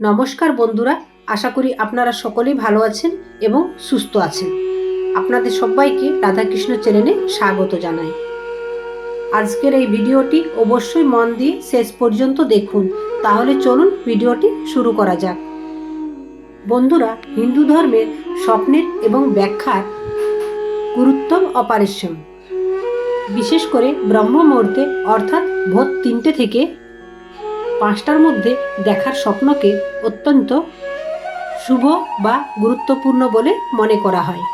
নমস্কার বন্ধুরা, আশা করি আপনারা সকলেই ভালো আছেন এবং সুস্থ আছেন। আপনাদের সবাইকে রাধাকৃষ্ণ চ্যানেলে স্বাগত জানাই। আজকের এই ভিডিওটি অবশ্যই মন দিয়ে শেষ পর্যন্ত দেখুন। তাহলে চলুন ভিডিওটি শুরু করা যাক। বন্ধুরা, হিন্দু ধর্মের স্বপ্নের এবং ব্যাখ্যার গুরুত্ব অপারেশন। বিশেষ করে ব্রহ্ম মুহূর্তে অর্থাৎ ভোর তিনটে থেকে পাঁচটার মধ্যে দেখার স্বপ্নকে অত্যন্ত শুভ বা গুরুত্বপূর্ণ বলে মনে করা হয়।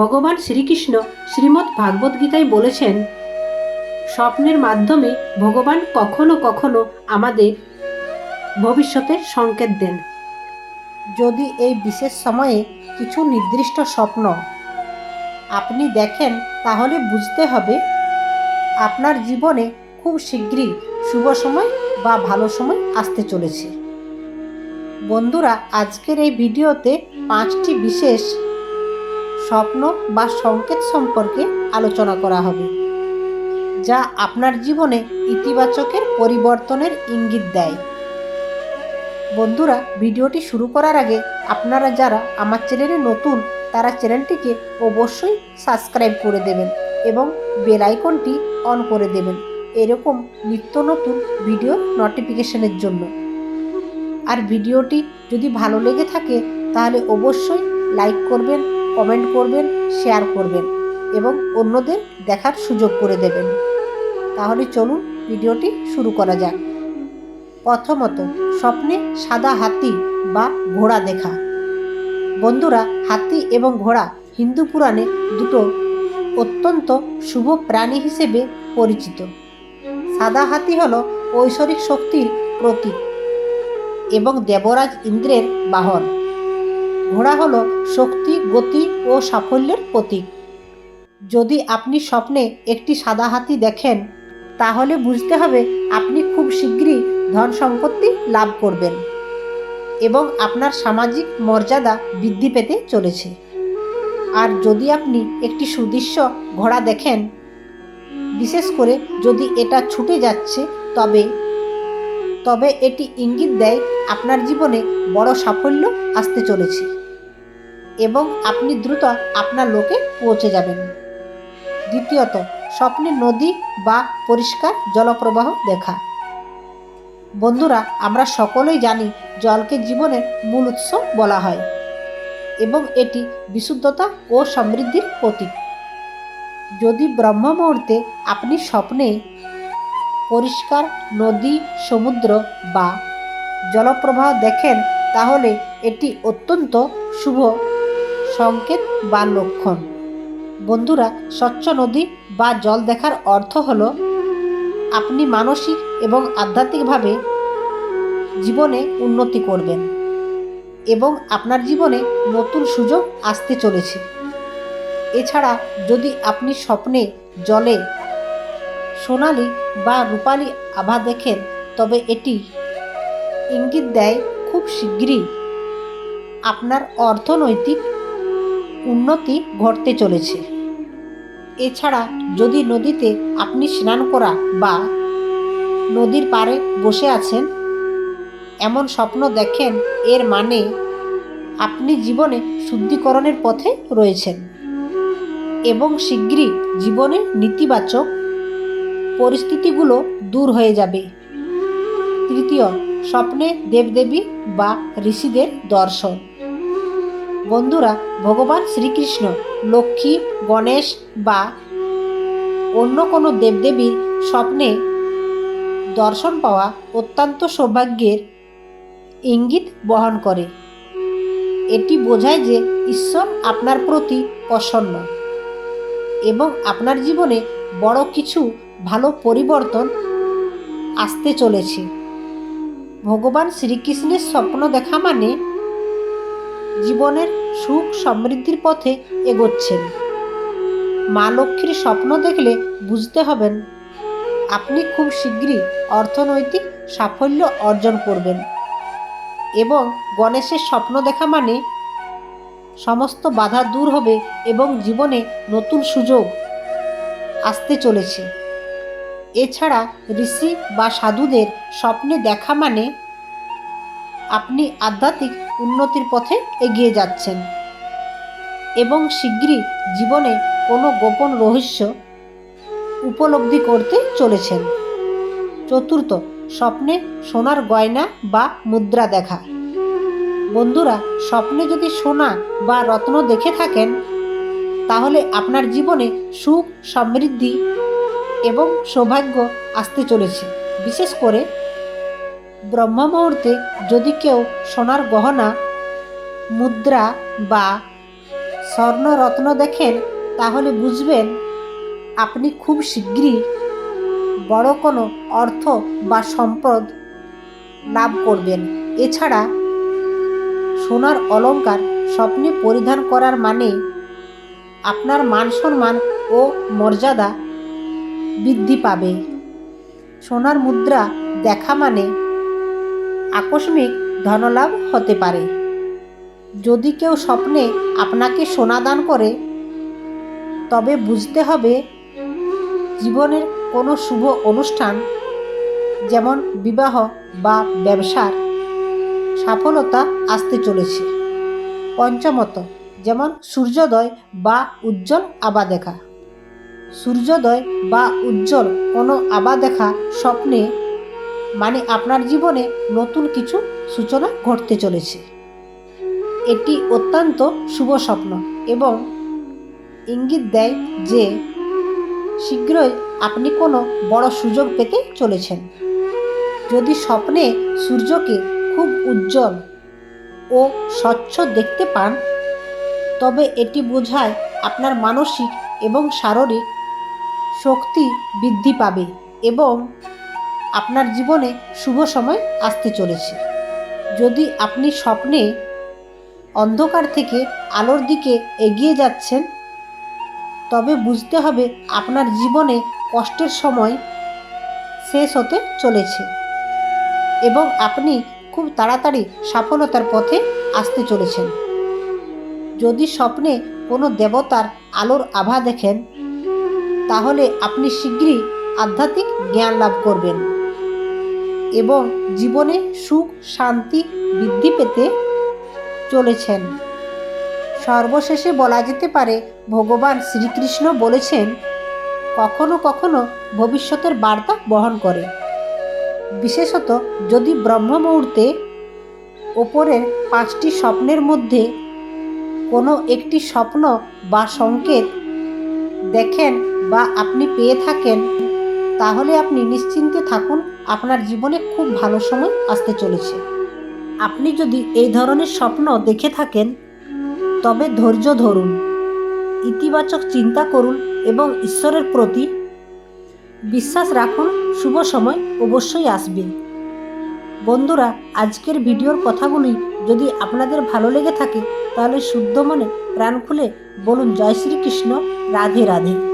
ভগবান শ্রীকৃষ্ণ শ্রীমদ্ ভাগবত গীতায় বলেছেন, স্বপ্নের মাধ্যমে ভগবান কখনো কখনো আমাদের ভবিষ্যতের সংকেত দেন। যদি এই বিশেষ সময়ে কিছু নির্দিষ্ট স্বপ্ন আপনি দেখেন, তাহলে বুঝতে হবে আপনার জীবনে খুব শীঘ্রই শুভ সময় বা ভালো সময় আসতে চলেছে। বন্ধুরা, আজকের এই ভিডিওতে পাঁচটি বিশেষ স্বপ্ন বা সংকেত সম্পর্কে আলোচনা করা হবে, যা আপনার জীবনে ইতিবাচকের পরিবর্তনের ইঙ্গিত দেয়। বন্ধুরা, ভিডিওটি শুরু করার আগে আপনারা যারা আমার চ্যানেলে নতুন, তারা চ্যানেলটিকে অবশ্যই সাবস্ক্রাইব করে দেবেন এবং বেল আইকনটি অন করে দেবেন। এরকম নিত্য নতুন ভিডিও নোটিফিকেশনের জন্য। আর ভিডিওটি যদি ভালো লেগে থাকে, তাহলে অবশ্যই লাইক করবেন কমেন্ট করবেন শেয়ার করবেন এবং অন্যদের দেখার সুযোগ করে দেবেন। তাহলে চলুন ভিডিওটি শুরু করা যাক। প্রথমত, স্বপ্নে সাদা হাতি বা ঘোড়া দেখা। বন্ধুরা, হাতি এবং ঘোড়া হিন্দু পুরাণে দুটো অত্যন্ত শুভ প্রাণী হিসেবে পরিচিত। সাদা হাতি হল ঐশ্বরিক শক্তির প্রতীক এবং দেবরাজ ইন্দ্রের বাহন। ঘোড়া হল শক্তি, গতি ও সাফল্যের প্রতীক। যদি আপনি স্বপ্নে একটি সাদা হাতি দেখেন, তাহলে বুঝতে হবে আপনি খুব শীঘ্রই ধন সম্পত্তি লাভ করবেন এবং আপনার সামাজিক মর্যাদা বৃদ্ধি পেতে চলেছে। আর যদি আপনি একটি সুদৃশ্য ঘোড়া দেখেন বিশেষ করে যদি এটা ছুটে যাচ্ছে, তবে তবে এটি ইঙ্গিত দেয় আপনার জীবনে বড় সাফল্য আসতে চলেছে এবং আপনি দ্রুত আপনার লোকে পৌঁছে যাবেন। দ্বিতীয়ত, স্বপ্নে নদী বা পরিষ্কার জলপ্রবাহ দেখা। বন্ধুরা, আমরা সকলেই জানি জলকে জীবনের মূল উৎস বলা হয় এবং এটি বিশুদ্ধতা ও সমৃদ্ধির প্রতীক। যদি ব্রহ্ম মুহূর্তে আপনি স্বপ্নে পরিষ্কার নদী, সমুদ্র বা জলপ্রবাহ দেখেন, তাহলে এটি অত্যন্ত শুভ সংকেত বা লক্ষণ। বন্ধুরা, স্বচ্ছ নদী বা জল দেখার অর্থ হল আপনি মানসিক এবং আধ্যাত্মিকভাবে জীবনে উন্নতি করবেন এবং আপনার জীবনে নতুন সুযোগ আসতে চলেছে। এছাড়া যদি আপনি স্বপ্নে, জলে সোনালি বা রূপালি আভা দেখেন, তবে এটি ইঙ্গিত দেয় খুব শীঘ্রই আপনার অর্থনৈতিক উন্নতি ঘটতে চলেছে। এছাড়া যদি নদীতে আপনি স্নান করা বা নদীর পাড়ে বসে আছেন, এমন স্বপ্ন দেখেন, এর মানে আপনি জীবনে শুদ্ধিকরণের পথে রয়েছেন। এবং শীঘ্রই জীবনে নেতিবাচক পরিস্থিতিগুলো দূর হয়ে যাবে। তৃতীয়, স্বপ্নে দেবদেবী বা ঋষিদের দর্শন। বন্ধুরা, ভগবান শ্রীকৃষ্ণ, লক্ষ্মী, গণেশ বা অন্য কোনো দেবদেবীর স্বপ্নে দর্শন পাওয়া অত্যন্ত সৌভাগ্যের ইঙ্গিত বহন করে। এটি বোঝায় যে ঈশ্বর আপনার প্রতি প্রসন্ন। এবং আপনার জীবনে বড় কিছু ভালো পরিবর্তন আসতে চলেছে। ভগবান শ্রীকৃষ্ণের স্বপ্ন দেখা মানে জীবনের সুখ সমৃদ্ধির পথে এগোচ্ছেন। মা লক্ষ্মীর স্বপ্ন দেখলে বুঝতে হবেন, আপনি খুব শীঘ্রই অর্থনৈতিক সাফল্য অর্জন করবেন এবং গণেশের স্বপ্ন দেখা মানে সমস্ত বাধা দূর হবে এবং জীবনে নতুন সুযোগ আসতে চলেছে। এছাড়া ঋষি বা সাধুদের স্বপ্নে দেখা মানে আপনি আধ্যাত্মিক উন্নতির পথে এগিয়ে যাচ্ছেন এবং শীঘ্রই জীবনে কোনো গোপন রহস্য উপলব্ধি করতে চলেছেন। চতুর্থ, স্বপ্নে সোনার গয়না বা মুদ্রা দেখা। বন্ধুরা, স্বপ্নে যদি সোনা বা রত্ন দেখে থাকেন, তাহলে আপনার জীবনে সুখ, সমৃদ্ধি এবং সৌভাগ্য আসতে চলেছে। বিশেষ করে ব্রহ্ম মুহূর্তে যদি কেউ সোনার গহনা, মুদ্রা বা স্বর্ণরত্ন দেখেন, তাহলে বুঝবেন আপনি খুব শীঘ্রই বড় কোনো অর্থ বা সম্পদ লাভ করবেন। এছাড়া সোনার অলঙ্কার স্বপ্নে পরিধান করার মানে আপনার মান সম্মান ও মর্যাদা বৃদ্ধি পাবে। সোনার মুদ্রা দেখা মানে আকস্মিক ধনলাভ হতে পারে। যদি কেউ স্বপ্নে আপনাকে সোনা দান করে, তবে বুঝতে হবে জীবনের কোনো শুভ অনুষ্ঠান, যেমন বিবাহ বা ব্যবসার সফলতা আসতে চলেছে। পঞ্চমত, যেমন সূর্যোদয় বা উজ্জ্বল আবা দেখা। সূর্যোদয় বা উজ্জ্বল কোনো আবা দেখা স্বপ্নে মানে আপনার জীবনে নতুন কিছু সূচনা ঘটতে চলেছে। এটি অত্যন্ত শুভ স্বপ্ন এবং ইঙ্গিত দেয় যে শীঘ্রই আপনি কোনো বড় সুযোগ পেতে চলেছেন। যদি স্বপ্নে সূর্যকে খুব উজ্জ্বল ও স্বচ্ছ দেখতে পান। তবে এটি বোঝায় আপনার মানসিক এবং শারীরিক শক্তি বৃদ্ধি পাবে এবং আপনার জীবনে শুভ সময় আসতে চলেছে। যদি আপনি স্বপ্নে অন্ধকার থেকে আলোর দিকে এগিয়ে যাচ্ছেন, তবে বুঝতে হবে আপনার জীবনে কষ্টের সময় শেষ হতে চলেছে এবং আপনি খুব তাড়াতাড়ি সফলতার পথে আসতে চলেছেন। যদি স্বপ্নে কোনো দেবতার আলোর আভা দেখেন, তাহলে আপনি শীঘ্রই আধ্যাত্মিক জ্ঞান লাভ করবেন এবং জীবনে সুখ, শান্তি বৃদ্ধি পেতে চলেছেন। সর্বশেষে বলা যেতে পারে, ভগবান শ্রীকৃষ্ণ বলেছেন, কখনো কখনো ভবিষ্যতের বার্তা বহন করে। বিশেষত যদি ব্রহ্ম মুহূর্তে ওপরের পাঁচটি স্বপ্নের মধ্যে কোনো একটি স্বপ্ন বা সংকেত দেখেন বা আপনি পেয়ে থাকেন, তাহলে আপনি নিশ্চিন্তে থাকুন, আপনার জীবনে খুব ভালো সময় আসতে চলেছে। আপনি যদি এই ধরনের স্বপ্ন দেখে থাকেন, তবে ধৈর্য ধরুন, ইতিবাচক চিন্তা করুন এবং ঈশ্বরের প্রতি বিশ্বাস রাখুন, শুভ সময় অবশ্যই আসবে। বন্ধুরা, আজকের ভিডিওর কথাগুলি যদি আপনাদের ভালো লেগে থাকে, তাহলে শুদ্ধ মনে প্রাণ খুলে বলুন, জয় শ্রীকৃষ্ণ, রাধে রাধে।